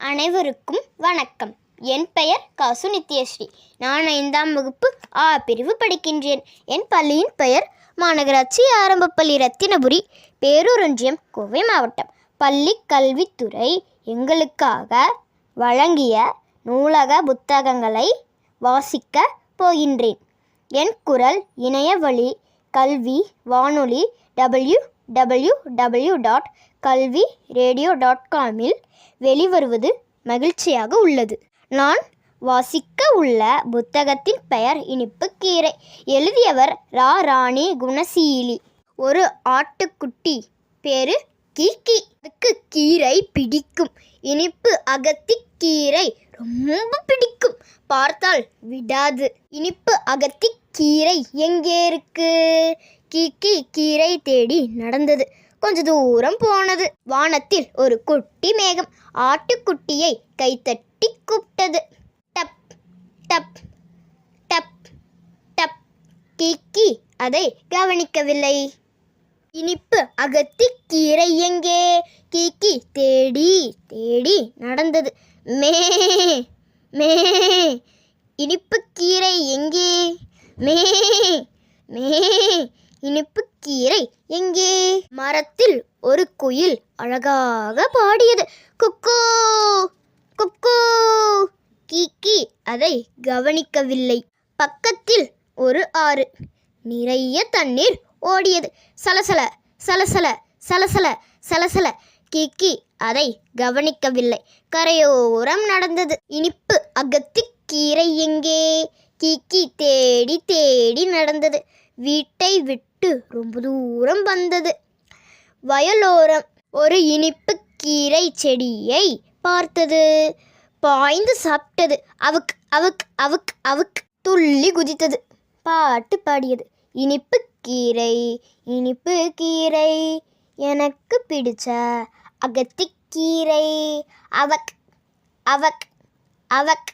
அனைவருக்கும் வணக்கம். என் பெயர் காசு நித்யஸ்ரீ நான் ஐந்தாம் வகுப்பு ஆ பிரிவு படிக்கின்றேன். என் பள்ளியின் பெயர் மாநகராட்சி ஆரம்பப்பள்ளி ரத்தினபுரி பேரூரொன்றியம் கோவை மாவட்டம். பள்ளி கல்வித்துறை எங்களுக்காக வழங்கிய நூலக புத்தகங்களை வாசிக்க போகின்றேன். என் குரல் இணையவழி கல்வி வானொலி W W W dot Kalvi radio dot காமில் வெளிவருவது மகிழ்ச்சியாக உள்ளது. நான் வாசிக்க உள்ள புத்தகத்தின் பெயர் இனிப்பு கீரை. எழுதியவர் ரா. ராணி குணசீலி. ஒரு ஆட்டுக்குட்டி பேரு கீக்கி அதுக்கு கீரை பிடிக்கும். இனிப்பு அகத்திக்கீரை ரொம்ப பிடிக்கும். பார்த்தால் விடாது. இனிப்பு அகத்திக் கீரை எங்கே இருக்கு? கீக்கி கீரை தேடி நடந்தது. கொஞ்ச தூரம் போனது. வானத்தில் ஒரு குட்டி மேகம் ஆட்டுக்குட்டியை கைத்தட்டி கூப்பிட்டது. டப் டப் டப் டப். கீக்கி அதை கவனிக்கவில்லை. இனிப்பு அகத்தி கீரை எங்கே? கீக்கி தேடி தேடி நடந்தது. மே மே. இனிப்பு கீரை எங்கே? மே மே. இனிப்பு கீரை எங்கே? மரத்தில் ஒரு குயில் அழகாக பாடியது. குக்கோ குக்கோ. கீக்கி அதை கவனிக்கவில்லை. பக்கத்தில் ஒரு ஆறு. நிறைய தண்ணீர் ஓடியது. சலசல சலசல சலசல சலசல. கீக்கி அதை கவனிக்கவில்லை. கரையோரம் நடந்தது. இனிப்பு அகத்தி கீரை எங்கே? கீக்கி தேடி தேடி நடந்தது. வீட்டை விட்டு ரொம்ப தூரம் வந்தது. வயலோரம் ஒரு இனிப்பு கீரை செடியை பார்த்தது. பாய்ந்து சாப்பிட்டது. அவுக் அவுக் அவுக் அவுக் துள்ளி குதித்தது. பாட்டு பாடியது. இனிப்பு கீரை இனிப்பு கீரை எனக்கு பிடிச்ச அகத்திக்கீரை. அவக் அவக் அவக்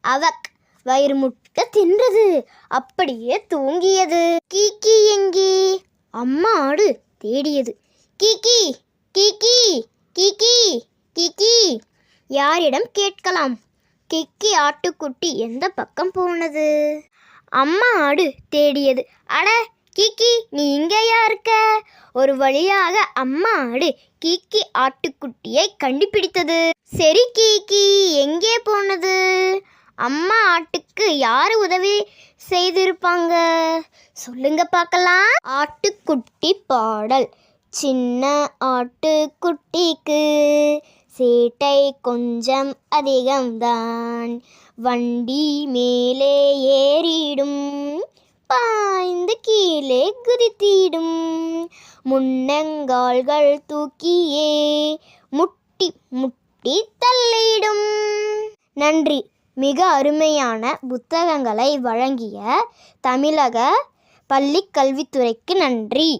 அவக் வயிறு முட்டை தின்றது அப்படியே தூங்கியது கீக்கி எங்கே அம்மா ஆடு தேடியது கீக்கி கீக்கி கீக்கி கீக்கி யாரிடம் கேட்கலாம் கிக்கி ஆட்டுக்குட்டி எந்த பக்கம் போனது அம்மா ஆடு தேடியது அட கிக்கி நீ இங்கேயா இருக்க ஒரு வழியாக அம்மா ஆடு கிக்கி ஆட்டுக்குட்டியை கண்டுபிடித்தது சரி கீக்கி எங்கே அம்மா ஆட்டுக்கு யார் உதவி செய்திருப்பாங்க? சொல்லுங்க பார்க்கலாம். ஆட்டுக்குட்டி பாடல். சின்ன ஆட்டுக்குட்டிக்கு சேட்டை கொஞ்சம் அதிகம்தான். வண்டி மேலே ஏறிடும் பாய்ந்து கீழே குதித்திடும். முன்னங்கால்கள் தூக்கியே முட்டி முட்டி தள்ளிடும். நன்றி. மிக அருமையான புத்தகங்களை வழங்கிய தமிழக பள்ளிக் கல்வித்துறைக்கு நன்றி.